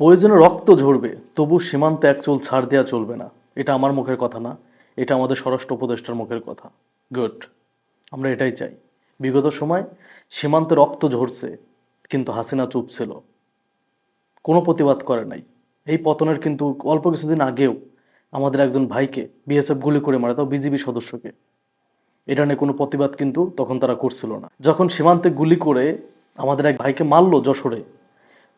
প্রয়োজনে রক্ত ঝরবে, তবু সীমান্তে এক চুল ছাড় দেওয়া চলবে না। এটা আমার মুখের কথা না, এটা আমাদের স্বরাষ্ট্র উপদেষ্টার মুখের কথা। গুড আমরা এটাই চাই। বিগত সময় সীমান্তে রক্ত ঝরছে, কিন্তু হাসিনা চুপ ছিল। কোনো প্রতিবাদ করে নাই। এই পতনের কিন্তু অল্প কিছুদিন আগেও আমাদের একজন ভাইকে বিএসএফ গুলি করে মারে, তাও বিজিবি সদস্যকে। এটা নিয়ে কোনো প্রতিবাদ কিন্তু তখন তারা করছিল না। যখন সীমান্তে গুলি করে আমাদের এক ভাইকে মারলো যশোরে,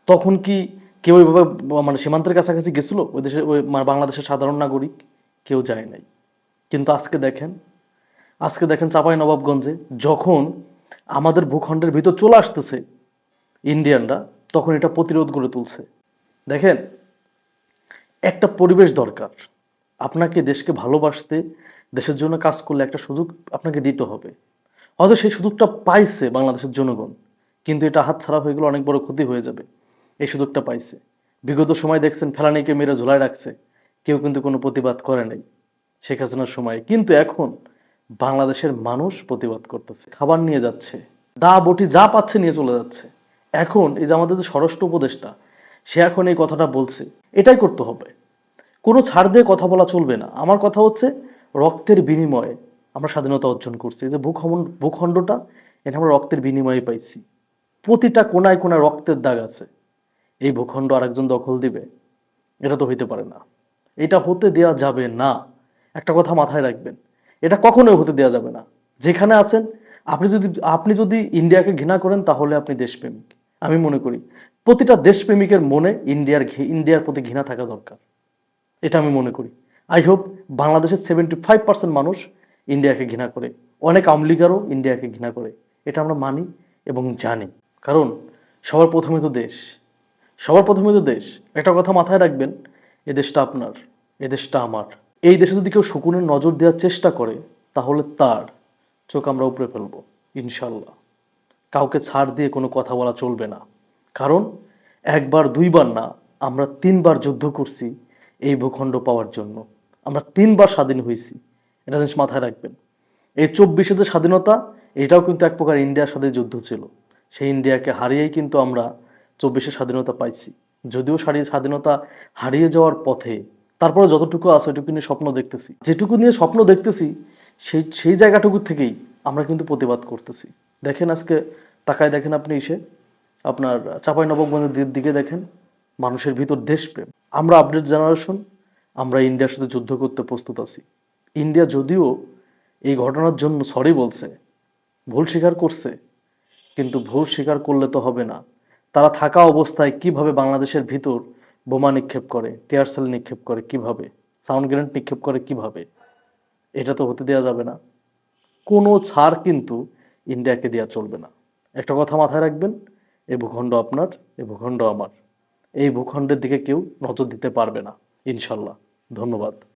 তখন কি কেউ এভাবে মানে সীমান্তের কাছাকাছি গেছিল? ওই দেশে, ওই মানে বাংলাদেশের সাধারণ নাগরিক কেউ যায় নাই। কিন্তু আজকে দেখেন আজকে দেখেন চাপাই নবাবগঞ্জে যখন আমাদের ভূখণ্ডের ভিতর চলে আসতেছে ইন্ডিয়ানরা, তখন এটা প্রতিরোধ গড়ে তুলছে। দেখেন, একটা পরিবেশ দরকার। আপনাকে দেশকে ভালোবাসতে, দেশের জন্য কাজ করলে একটা সুযোগ আপনাকে দিতে হবে। হয়তো সেই সুযোগটা পাইছে বাংলাদেশের জনগণ, কিন্তু এটা হাতছাড়া হয়ে গেলে অনেক বড় ক্ষতি হয়ে যাবে। এই সুযোগটা পাইছে। বিগত সময় দেখছেন ফেলানিকে মেরে ঝুলায় রাখছে। কেউ কিন্তু কোনো প্রতিবাদ করে নাই শেখ হাসিনার সময়। কিন্তু এখন বাংলাদেশের মানুষ প্রতিবাদ করতেছে, খাবার নিয়ে যাচ্ছে, দা বটি যা পাচ্ছে নিয়ে চলে যাচ্ছে। এখন এই যে আমাদের যে স্বরাষ্ট্র উপদেষ্টা, সে এখন এই কথাটা বলছে, এটাই করতে হবে। কোনো ছাড় দিয়ে কথা বলা চলবে না। আমার কথা হচ্ছে রক্তের বিনিময়ে আমরা স্বাধীনতা অর্জন করছি। যে ভূখণ্ড ভূখণ্ডটা এটা আমরা রক্তের বিনিময়ে পাইছি। প্রতিটা কোনায় কোনায় রক্তের দাগ আছে। এই ভূখণ্ড আরেকজন দখল দিবে, এটা তো হইতে পারে না। এটা হতে দেয়া যাবে না। একটা কথা মাথায় রাখবেন, এটা কখনোই হতে দেয়া যাবে না। যেখানে আছেন, আপনি যদি আপনি যদি ইন্ডিয়াকে ঘৃণা করেন, তাহলে আপনি দেশপ্রেমিক। আমি মনে করি, প্রতিটা দেশপ্রেমিকের মনে ইন্ডিয়ার ইন্ডিয়ার প্রতি ঘৃণা থাকা দরকার। এটা আমি মনে করি। আই হোপ বাংলাদেশের সেভেন্টি ফাইভ পার্সেন্ট মানুষ ইন্ডিয়াকে ঘৃণা করে। অনেক আমলিগারও ইন্ডিয়াকে ঘৃণা করে। এটা আমরা মানি এবং জানি। কারণ সবার প্রথমে তো দেশ। সবার প্রথমে তো দেশ। একটা কথা মাথায় রাখবেন, এ দেশটা আপনার, এ দেশটা আমার। এই দেশে যদি কেউ শকুনের নজর দেওয়ার চেষ্টা করে, তাহলে তার চোখ আমরা উপরে ফেলব, ইনশাল্লাহ। কাউকে ছাড় দিয়ে কোনো কথা বলা চলবে না। কারণ, একবার, দুইবার না, আমরা তিনবার যুদ্ধ করছি এই ভূখণ্ড পাওয়ার জন্য। আমরা তিনবার স্বাধীন হয়েছি। এটা জিনিস মাথায় রাখবেন। এই চব্বিশে যে স্বাধীনতা, এটাও কিন্তু এক প্রকার ইন্ডিয়ার সাথে যুদ্ধ ছিল। সেই ইন্ডিয়াকে হারিয়েই কিন্তু আমরা চব্বিশে স্বাধীনতা পাইছি। যদিও সারি স্বাধীনতা হারিয়ে যাওয়ার পথে তারপরে যতটুকু আছে ওইটুকু নিয়ে স্বপ্ন দেখতেছি। যেটুকু নিয়ে স্বপ্ন দেখতেছি, সেই সেই জায়গাটুকু থেকেই আমরা কিন্তু প্রতিবাদ করতেছি। দেখেন আজকে, তাকায় দেখেন আপনি এসে, আপনার চাপাই নবগঞ্জের দিকে দেখেন, মানুষের ভিতর দেশপ্রেম। আমরা আপডেট জেনারেশন আমরা ইন্ডিয়ার সাথে যুদ্ধ করতে প্রস্তুত আছি। ইন্ডিয়া যদিও এই ঘটনার জন্য সরি বলছে, ভুল স্বীকার করছে, কিন্তু ভুল স্বীকার করলে তো হবে না। তারা থাকা অবস্থায় কীভাবে বাংলাদেশের ভিতর বোমা নিক্ষেপ করে টিয়ারসেল নিক্ষেপ করে কীভাবে সাউন্ড গ্রেনেড নিক্ষেপ করে কীভাবে, এটা তো হতে দেওয়া যাবে না। কোনো ছাড় কিন্তু ইন্ডিয়াকে দেওয়া চলবে না। একটা কথা মাথায় রাখবেন এই ভূখণ্ড আপনার এই ভূখণ্ড আমার। এই ভূখণ্ডের দিকে কেউ নজর দিতে পারবে না, ইনশাল্লাহ। ধন্যবাদ।